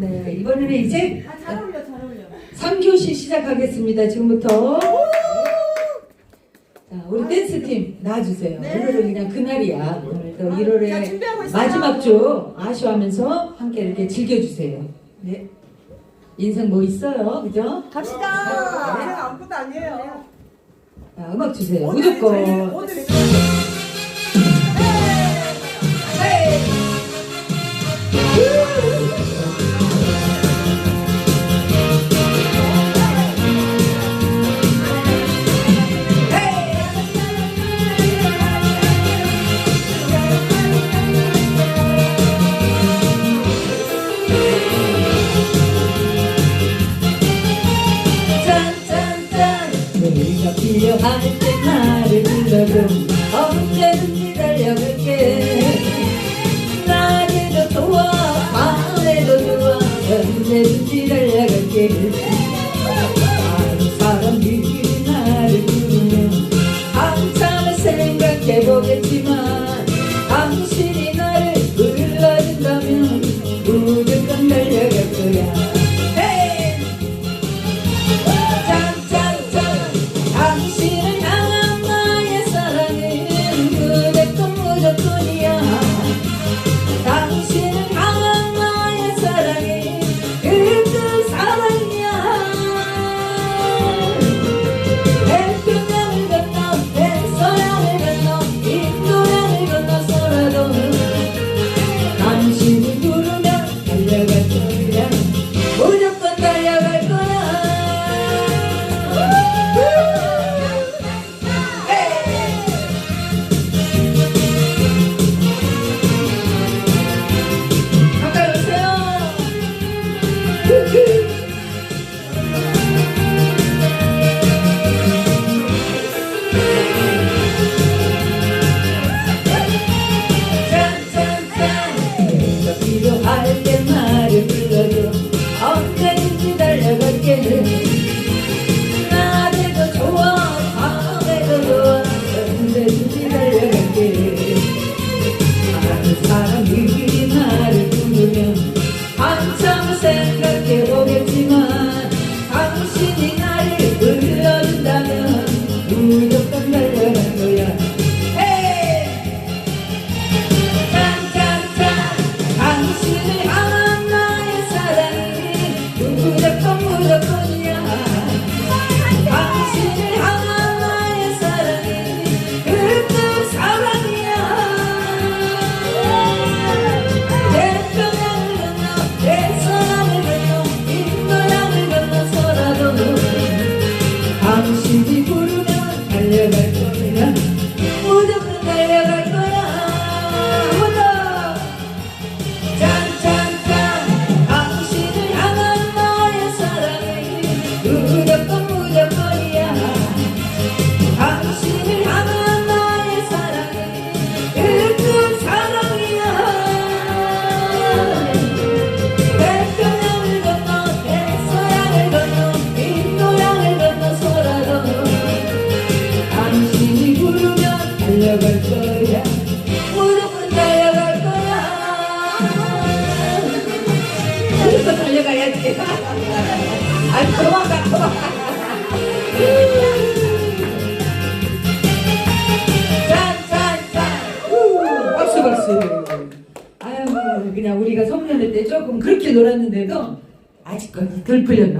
네, 이번에는 이제 아, 잘 어울려, 잘 어울려. 3교시 시작하겠습니다. 지금부터. 자, 우리 댄스 팀 나와주세요. 네. 오늘은 그냥 그날이야. 오늘도 아, 1월에 자, 준비하고 있어요. 마지막 주 아쉬워하면서 함께 이렇게 즐겨주세요. 네. 인생 뭐 있어요? 그죠? 갑시다. 네. 제가 아무것도 아니에요. 자, 음악 주세요. 오늘이 무조건. 오늘 불러줘 언제든지 달려갈게. 낮에도 좋아 밤에도 좋아 언제든지 달려갈게. 많은 사람들이 나를 부르면 한참을 생각해보겠지만 당신이 나를 불러준다면 무조건 달려갈 거야 그냥 우리가 성년회 때 조금 그렇게 놀았는데도 아직까지 덜 풀렸나